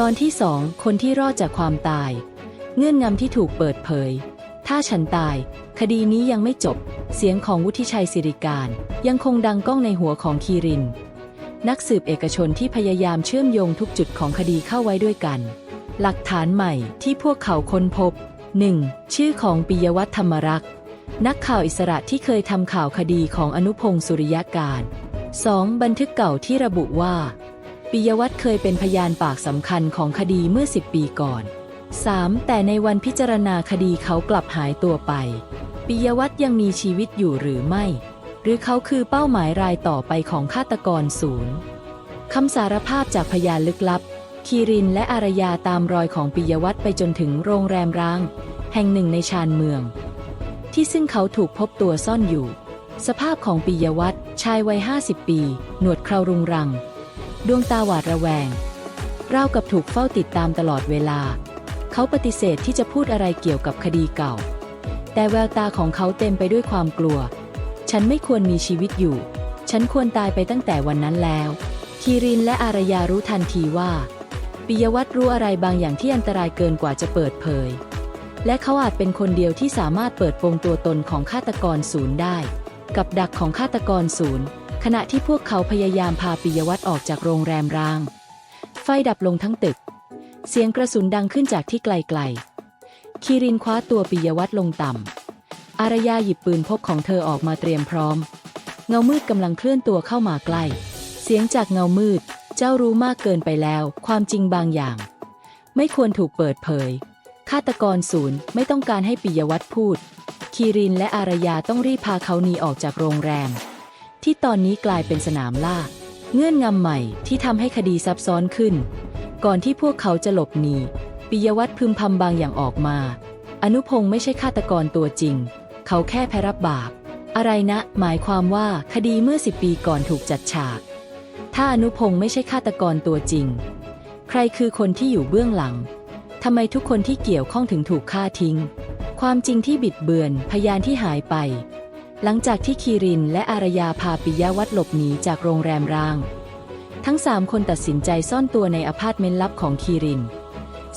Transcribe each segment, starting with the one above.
ตอนที่สองคนที่รอดจากความตาย เงื่อนงำที่ถูกเปิดเผย ถ้าฉันตาย คดีนี้ยังไม่จบ เสียงของวุฒิชัยสิริการ ยังคงดังก้องในหัวของคีริน นักสืบเอกชนที่พยายามเชื่อมโยงทุกจุดของคดีเข้าไว้ด้วยกัน หลักฐานใหม่ที่พวกเขาค้นพบ 1. ชื่อของปิยวัฒน์ธรรมรักษ์นักข่าวอิสระที่เคยทำข่าวคดีของอนุพงศ์สุริยการ 2. บันทึกเก่าที่ระบุว่า ปิยวัฒน์เคยเป็นพยานปากสำคัญของคดีเมื่อ 10 ปีก่อน 3. แต่ในวันพิจารณาคดีเขากลับหายตัวไป ปิยวัฒน์ยังมีชีวิตอยู่หรือไม่ หรือเขาคือเป้าหมายรายต่อไปของฆาตกรศูนย์คำสารภาพจากพยานลึกลับ คีรินและอารยาตามรอยของปิยวัฒน์ไปจนถึงโรงแรมร้าง แห่งหนึ่งในชานเมือง ที่ซึ่งเขาถูกพบตัวซ่อนอยู่ สภาพของปิยวัฒน์ชายวัย 50 ปี หนวดเครารุงรัง ดวงตาหวาดระแวง ราวกับถูกเฝ้าติดตามตลอดเวลา เขาปฏิเสธที่จะพูดอะไรเกี่ยวกับคดีเก่า แต่แววตาของเขาเต็มไปด้วยความกลัว ฉันไม่ควรมีชีวิตอยู่ ฉันควรตายไปตั้งแต่วันนั้นแล้ว คีรินและอารยารู้ทันทีว่า ปิยวัฒน์รู้อะไรบางอย่างที่อันตรายเกินกว่าจะเปิดเผย และเขาอาจเป็นคนเดียวที่สามารถเปิดโปงตัวตนของฆาตกรศูนย์ได้ กับดักของฆาตกรศูนย์ ขณะที่พวกเขาพยายามพาปิยวัฒน์ออกจากโรงแรมร้าง ไฟดับลงทั้งตึก เสียงกระสุนดังขึ้นจากที่ไกลๆ คีรินคว้าตัวปิยวัฒน์ลงต่ำ อารยาหยิบปืนพกของเธอออกมาเตรียมพร้อม เงามืดกำลังเคลื่อนตัวเข้ามาใกล้ เสียงจากเงามืด เจ้ารู้มากเกินไปแล้ว ความจริงบางอย่าง ไม่ควรถูกเปิดเผย ฆาตกรศูนย์ไม่ต้องการให้ปิยวัฒน์พูด คีรินและอารยาต้องรีบพาเขาหนีออกจากโรงแรม ที่ตอนนี้กลายเป็นสนามล่า เงื่อนงำใหม่ที่ทำให้คดีซับซ้อนขึ้น ก่อนที่พวกเขาจะหลบหนีปิยวัฒน์พึมพำบางอย่างออกมา อนุพงศ์ไม่ใช่ฆาตกรตัวจริง เขาแค่แพ้รับบาปอะไรนะ หมายความว่าคดีเมื่อสิบปีก่อนถูกจัดฉาก ถ้าอนุพงศ์ไม่ใช่ฆาตกรตัวจริง ใครคือคนที่อยู่เบื้องหลังทำไมทุกคนที่เกี่ยวข้องถึงถูกฆ่าทิ้ง ความจริงที่บิดเบือน พยานที่หายไป หลังจากที่คีรินและอารยาพาปิยวัฒน์หลบหนีจากโรงแรมร้าง ทั้งสามคนตัดสินใจซ่อนตัวในอพาร์ตเมนต์ลับของคีริน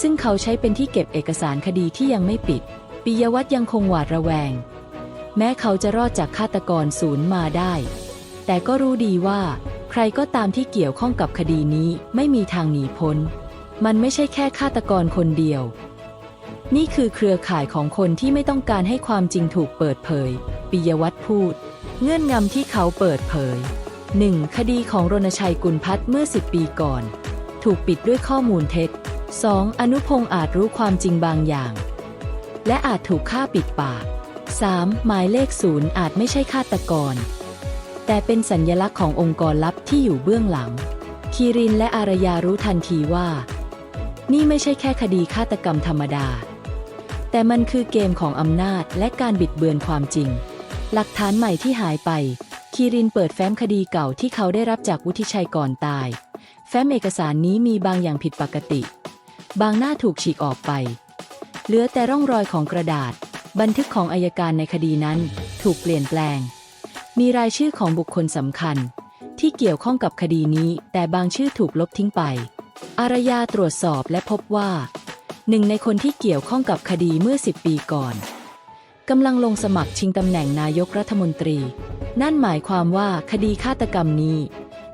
ซึ่งเขาใช้เป็นที่เก็บเอกสารคดีที่ยังไม่ปิด ปิยวัฒน์ยังคงหวาดระแวง แม้เขาจะรอดจากฆาตกรศูนย์มาได้ แต่ก็รู้ดีว่า ใครก็ตามที่เกี่ยวข้องกับคดีนี้ไม่มีทางหนีพ้น มันไม่ใช่แค่ฆาตกรคนเดียว นี่คือเครือข่ายของคนที่ไม่ต้องการให้ความจริงถูกเปิดเผย ปิยวัฒน์พูด เงื่อนงำที่เขาเปิดเผย 1. คดีของรณชัยกุลพัฒน์เมื่อ 10 ปีก่อน ถูกปิดด้วยข้อมูลเท็จ 2. อนุพงศ์อาจรู้ความจริงบางอย่าง และอาจถูกฆ่าปิดปาก 3. หมายเลขศูนย์อาจไม่ใช่ฆาตกร แต่เป็นสัญญลักษณ์ขององค์กรลับที่อยู่เบื้องหลัง คีรินและอารยารู้ทันทีว่า นี่ไม่ใช่แค่คดีฆาตกรรมธรรมดา แต่มันคือเกมของอำนาจและการบิดเบือนความจริง หลักฐานใหม่ที่หายไป คีรินเปิดแฟ้มคดีเก่าที่เขาได้รับจากวุฒิชัยก่อนตาย แฟ้มเอกสารนี้มีบางอย่างผิดปกติ บางหน้าถูกฉีกออกไป เหลือแต่ร่องรอยของกระดาษ บันทึกของอายการในคดีนั้น ถูกเปลี่ยนแปลง มีรายชื่อของบุคคลสำคัญ ที่เกี่ยวข้องกับคดีนี้ แต่บางชื่อถูกลบทิ้งไป อารยาตรวจสอบและพบว่า หนึ่งในคนที่เกี่ยวข้องกับคดีเมื่อ 10 ปีก่อน กำลังลงสมัครชิงตำแหน่งนายกรัฐมนตรี นั่นหมายความว่าคดีฆาตกรรมนี้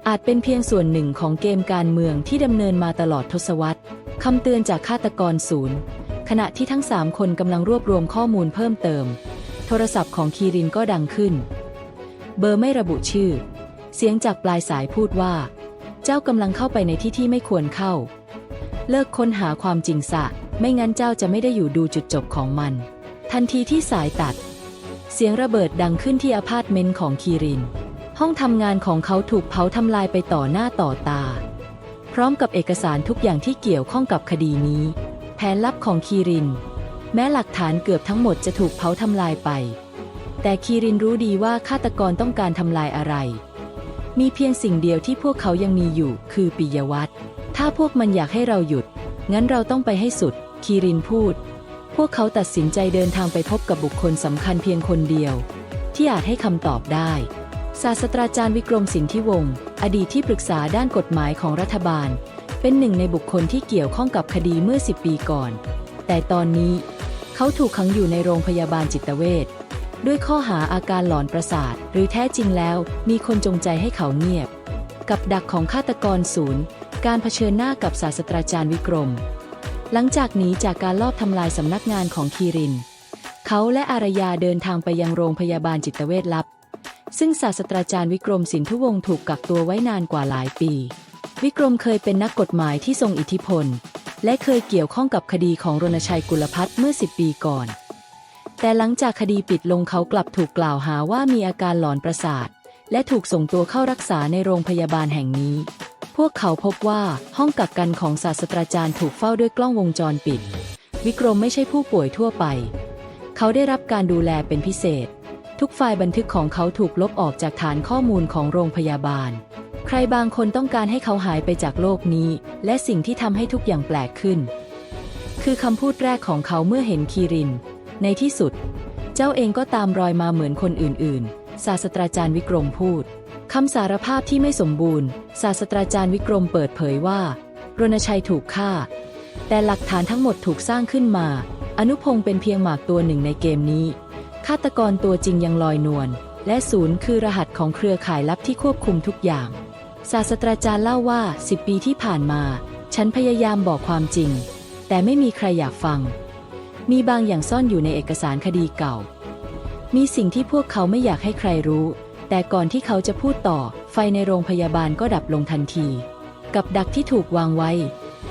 อาจเป็นเพียงส่วนหนึ่งของเกมการเมืองที่ดำเนินมาตลอดทศวรรษคำเตือนจากฆาตกรศูนย์ขณะที่ทั้งสามคนกำลังรวบรวมข้อมูลเพิ่มเติม โทรศัพท์ของคีรินก็ดังขึ้น เบอร์ไม่ระบุชื่อ เสียงจากปลายสายพูดว่า เจ้ากำลังเข้าไปในที่ที่ไม่ควรเข้า เลิกค้นหาความจริงซะไม่งั้นเจ้าจะไม่ได้อยู่ดูจุดจบของมัน ทันทีที่สายตัด เสียงระเบิดดังขึ้นที่อพาร์ตเมนต์ของคีริน ห้องทำงานของเขาถูกเผาทำลายไปต่อหน้าต่อตา พร้อมกับเอกสารทุกอย่างที่เกี่ยวข้องกับคดีนี้ แผนลับของคีริน แม้หลักฐานเกือบทั้งหมดจะถูกเผาทำลายไป แต่คีรินรู้ดีว่าฆาตกรต้องการทำลายอะไร มีเพียงสิ่งเดียวที่พวกเขายังมีอยู่คือปิยวัตรถ้าพวกมันอยากให้เราหยุด งั้นเราต้องไปให้สุด คีรินพูด วกเขาตัดสินใจเดินทางไปพบกับบุคคลสำคัญเพียงคนเดียว ที่อาจให้คำตอบได้ ศาสตราจารย์วิกรมสินทิวงศ์อดีตที่ปรึกษาด้านกฎหมายของรัฐบาล เป็นหนึ่งในบุคคลที่เกี่ยวข้องกับคดีเมื่อ 10 ปีก่อน แต่ตอนนี้ เขาถูกขังอยู่ในโรงพยาบาลจิตเวชด้วยข้อหาอาการหลอนประสาท หรือแท้จริงแล้วมีคนจงใจให้เขาเงียบ กับดักของฆาตกรศูนย์ การเผชิญหน้ากับศาสตราจารย์วิกรม หลังจากหนีจากการลอบทำลายสำนักงานของคีริน เขาและอารยาเดินทางไปยังโรงพยาบาลจิตเวชลับ ซึ่งศาสตราจารย์วิกรมสินทุวงศ์ถูกกักตัวไว้นานกว่าหลายปี วิกรมเคยเป็นนักกฎหมายที่ทรงอิทธิพล และเคยเกี่ยวข้องกับคดีของรณชัยกุลพัฒน์เมื่อ 10 ปีก่อน แต่หลังจากคดีปิดลงเขากลับถูกกล่าวหาว่ามีอาการหลอนประสาท และถูกส่งตัวเข้ารักษาในโรงพยาบาลแห่งนี้ วกเขาพบว่าห้องกักกันของศาสตราจารย์ถูกเฝ้าด้วยกล้องวงจรปิด วิกรมไม่ใช่ผู้ป่วยทั่วไป เขาได้รับการดูแลเป็นพิเศษ ทุกไฟล์บันทึกของเขาถูกลบออกจากฐานข้อมูลของโรงพยาบาล ใครบางคนต้องการให้เขาหายไปจากโลกนี้ และสิ่งที่ทำให้ทุกอย่างแปลกขึ้น คือคำพูดแรกของเขาเมื่อเห็นคีริน ในที่สุด เจ้าเองก็ตามรอยมาเหมือนคนอื่น ๆ ศาสตราจารย์วิกรมพูด คำสารภาพที่ไม่สมบูรณ์ ศาสตราจารย์วิกรมเปิดเผยว่า รณชัยถูกฆ่า แต่หลักฐานทั้งหมดถูกสร้างขึ้นมา อนุพงศ์เป็นเพียงหมากตัวหนึ่งในเกมนี้ ฆาตกรตัวจริงยังลอยนวล และศูนย์คือรหัสของเครือข่ายลับที่ควบคุมทุกอย่าง ศาสตราจารย์เล่าว่า10ปีที่ผ่านมา ฉันพยายามบอกความจริง แต่ไม่มีใครอยากฟัง มีบางอย่างซ่อนอยู่ในเอกสารคดีเก่า มีสิ่งที่พวกเขาไม่อยากให้ใครรู้ แต่ก่อนที่เขาจะพูดต่อ ไฟในโรงพยาบาลก็ดับลงทันที กับดักที่ถูกวางไว้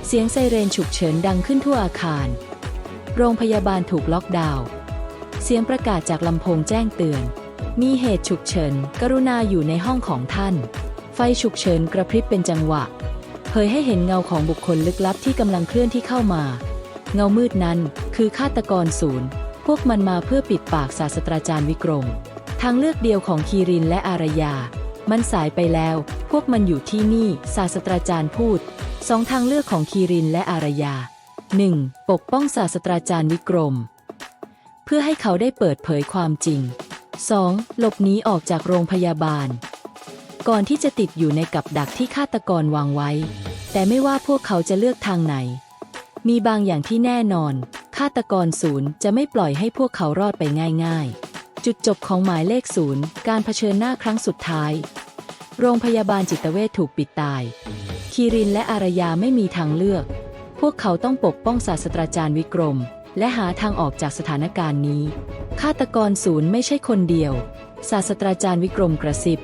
เสียงไซเรนฉุกเฉินดังขึ้นทั่วอาคาร โรงพยาบาลถูกล็อกดาวน์ เสียงประกาศจากลำโพงแจ้งเตือน มีเหตุฉุกเฉิน กรุณาอยู่ในห้องของท่าน ไฟฉุกเฉินกระพริบเป็นจังหวะ เผยให้เห็นเงาของบุคคลลึกลับที่กำลังเคลื่อนที่เข้ามา เงามืดนั้นคือฆาตกรศูนย์ พวกมันมาเพื่อปิดปากศาสตราจารย์วิกรม ทางเลือกเดียวของคีรินและอารยา มันสายไปแล้ว พวกมันอยู่ที่นี่ ศาสตราจารย์พูดสองทางเลือกของคีรินและอารยา 1. ปกป้องศาสตราจารย์วิกรม เพื่อให้เขาได้เปิดเผยความจริง 2. หลบหนีออกจากโรงพยาบาล ก่อนที่จะติดอยู่ในกับดักที่ฆาตกรวางไว้ แต่ไม่ว่าพวกเขาจะเลือกทางไหน มีบางอย่างที่แน่นอนฆาตกรศูนย์จะไม่ปล่อยให้พวกเขารอดไปง่าย ๆ จุดจบของหมายเลขศูนย์การเผชิญหน้าครั้งสุดท้าย โรงพยาบาลจิตเวชถูกปิดตาย คีรินและอารยาไม่มีทางเลือก พวกเขาต้องปกป้องศาสตราจารย์วิกรม และหาทางออกจากสถานการณ์นี้ ฆาตกรศูนย์ไม่ใช่คนเดียว ศาสตราจารย์วิกรมกระซิบ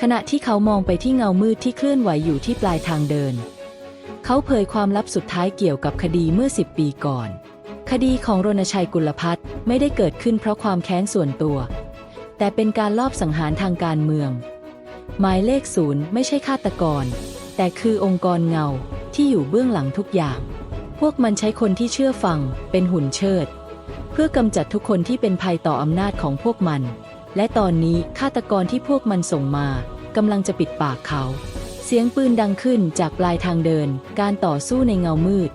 ขณะที่เขามองไปที่เงามืดที่เคลื่อนไหวอยู่ที่ปลายทางเดิน เขาเผยความลับสุดท้ายเกี่ยวกับคดีเมื่อ 10 ปีก่อน คดีของรณชัยกุลพัฒน์ไม่ได้เกิดขึ้นเพราะความแค้นส่วนตัว แต่เป็นการลอบสังหารทางการเมือง หมายเลขศูนย์ไม่ใช่ฆาตกร แต่คือองค์กรเงาที่อยู่เบื้องหลังทุกอย่าง พวกมันใช้คนที่เชื่อฟัง เป็นหุ่นเชิด เพื่อกำจัดทุกคนที่เป็นภัยต่ออำนาจของพวกมัน และตอนนี้ฆาตกรที่พวกมันส่งมากำลังจะปิดปากเขา เสียงปืนดังขึ้นจากปลายทางเดิน การต่อสู้ในเงามืด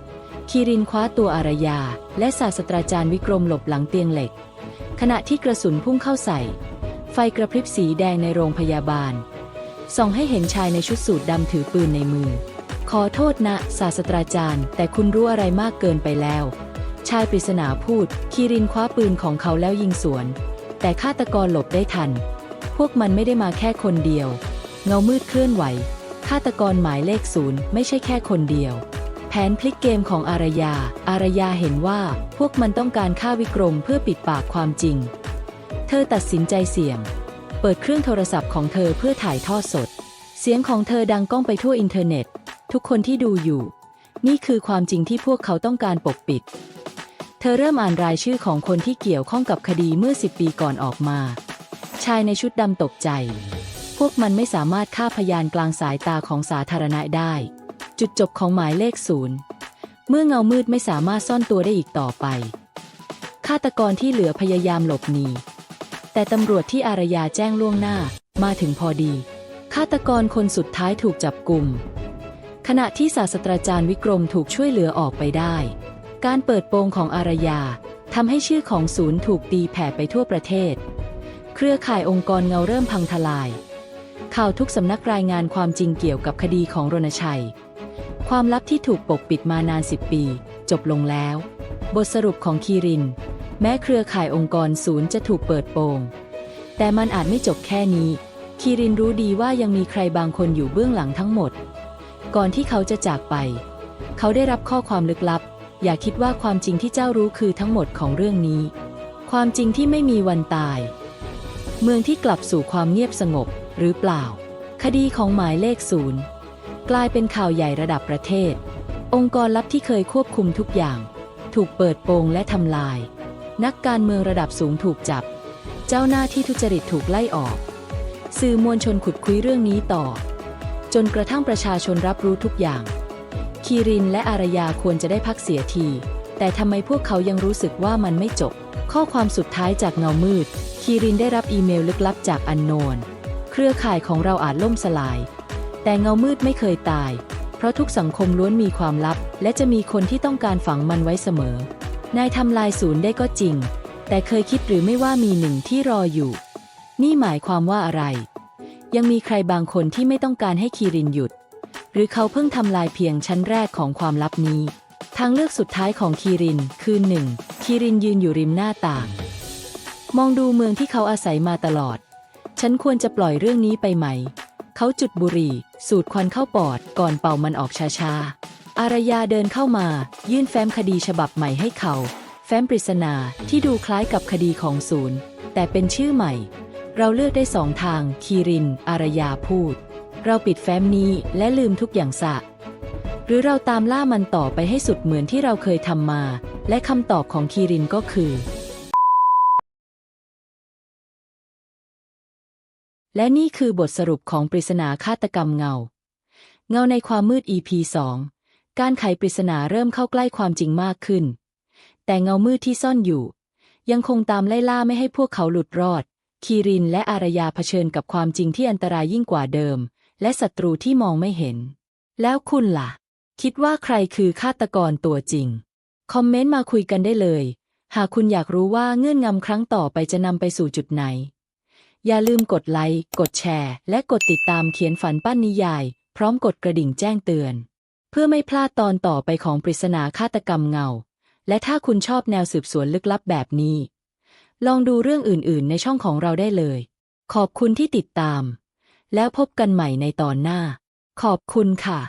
คีรินคว้าตัวอารยา และศาสตราจารย์วิกรมหลบหลังเตียงเหล็ก ขณะที่กระสุนพุ่งเข้าใส่ ไฟกระพริบสีแดงในโรงพยาบาล ส่องให้เห็นชายในชุดสูทดำถือปืนในมือ ขอโทษนะ ศาสตราจารย์ แต่คุณรู้อะไรมากเกินไปแล้ว ชายปริศนาพูด คีรินคว้าปืนของเขาแล้วยิงสวน แต่ฆาตกรหลบได้ทัน พวกมันไม่ได้มาแค่คนเดียว เงามืดเคลื่อนไหวฆาตกรหมายเลขศูนย์ไม่ใช่แค่คนเดียว แผนพลิกเกมของอารยา อารยาเห็นว่าพวกมันต้องการฆ่าวิกรมเพื่อปิดปากความจริง เธอตัดสินใจเสี่ยง เปิดเครื่องโทรศัพท์ของเธอเพื่อถ่ายทอดสด เสียงของเธอดังก้องไปทั่วอินเทอร์เน็ต ทุกคนที่ดูอยู่ นี่คือความจริงที่พวกเขาต้องการปกปิด เธอเริ่มอ่านรายชื่อของคนที่เกี่ยวข้องกับคดีเมื่อ 10 ปีก่อนออกมา ชายในชุดดำตกใจ พวกมันไม่สามารถฆ่าพยานกลางสายตาของสาธารณะได้ จุดจบของหมายเลขศูนย์เมื่อเงามืดไม่สามารถซ่อนตัวได้อีกต่อไป ฆาตกรที่เหลือพยายามหลบหนีแต่ตำรวจที่อารยาแจ้งล่วงหน้ามาถึงพอดี ฆาตกรคนสุดท้ายถูกจับกลุ่ม ขณะที่ศาสตราจารย์วิกรมถูกช่วยเหลือออกไปได้ การเปิดโปงของอารยาทำให้ชื่อของศูนย์ถูกตีแผ่ไปทั่วประเทศ เครือข่ายองค์กรเงาเริ่มพังทลาย ข่าวทุกสำนักรายงานความจริงเกี่ยวกับคดีของรณชัย ความลับที่ถูกปกปิดมานานสิบปี จบลงแล้ว บทสรุปของคีริน แม้เครือข่ายองค์กรศูนย์จะถูกเปิดโปง แต่มันอาจไม่จบแค่นี้ คีรินรู้ดีว่ายังมีใครบางคนอยู่เบื้องหลังทั้งหมด ก่อนที่เขาจะจากไป เขาได้รับข้อความลึกลับ อย่าคิดว่าความจริงที่เจ้ารู้คือทั้งหมดของเรื่องนี้ ความจริงที่ไม่มีวันตาย เมืองที่กลับสู่ความเงียบสงบหรือเปล่า คดีของหมายเลขศูนย์ กลายเป็นข่าวใหญ่ระดับประเทศ องค์กรลับที่เคยควบคุมทุกอย่าง ถูกเปิดโปงและทำลาย นักการเมืองระดับสูงถูกจับ เจ้าหน้าที่ทุจริตถูกไล่ออก สื่อมวลชนขุดคุยเรื่องนี้ต่อ จนกระทั่งประชาชนรับรู้ทุกอย่าง คีรินและอารยาควรจะได้พักเสียที แต่ทำไมพวกเขายังรู้สึกว่ามันไม่จบ ข้อความสุดท้ายจากเงามืด คีรินได้รับอีเมลลึกลับจากอันโนน เครือข่ายของเราอาจล่มสลาย แต่เงามืดไม่เคยตาย เพราะทุกสังคมล้วนมีความลับ และจะมีคนที่ต้องการฝังมันไว้เสมอ นายทำลายศูนย์ได้ก็จริง แต่เคยคิดหรือไม่ว่ามีหนึ่งที่รออยู่ นี่หมายความว่าอะไร ยังมีใครบางคนที่ไม่ต้องการให้คีรินหยุด หรือเขาเพิ่งทำลายเพียงชั้นแรกของความลับนี้ ทางเลือกสุดท้ายของคีรินคือหนึ่งคีรินยืนอยู่ริมหน้าต่าง มองดูเมืองที่เขาอาศัยมาตลอด ฉันควรจะปล่อยเรื่องนี้ไปไหม เขาจุดบุหรี่ สูดควันเข้าปอดก่อนเป่ามันออกช้าๆ อารยาเดินเข้ามา ยื่นแฟ้มคดีฉบับใหม่ให้เขา แฟ้มปริศนาที่ดูคล้ายกับคดีของศูนย์ แต่เป็นชื่อใหม่ เราเลือกได้สองทาง คีริน อารยาพูด เราปิดแฟ้มนี้และลืมทุกอย่างซะหรือเราตามล่ามันต่อไปให้สุดเหมือนที่เราเคยทำมา และคำตอบของคีรินก็คือ และนี่คือบทสรุปของปริศนาฆาตกรรมเงา เงาในความมืด EP 2 การไขปริศนาเริ่มเข้าใกล้ความจริงมากขึ้น แต่เงามืดที่ซ่อนอยู่ ยังคงตามไล่ล่าไม่ให้พวกเขาหลุดรอด คีรินและอารยาเผชิญกับความจริงที่อันตรายยิ่งกว่าเดิม และศัตรูที่มองไม่เห็น แล้วคุณล่ะ คิดว่าใครคือฆาตกรตัวจริง คอมเมนต์มาคุยกันได้เลย หากคุณอยากรู้ว่าเงื่อนงำครั้งต่อไปจะนำไปสู่จุดไหน อย่าลืมกดไลค์ กดแชร์ และกดติดตามเขียนฝันปั้นนิยาย พร้อมกดกระดิ่งแจ้งเตือน เพื่อไม่พลาดตอนต่อไปของปริศนาฆาตกรรมเงา และถ้าคุณชอบแนวสืบสวนลึกลับแบบนี้ ลองดูเรื่องอื่นๆ ในช่องของเราได้เลย ขอบคุณที่ติดตาม แล้วพบกันใหม่ในตอนหน้า ขอบคุณค่ะ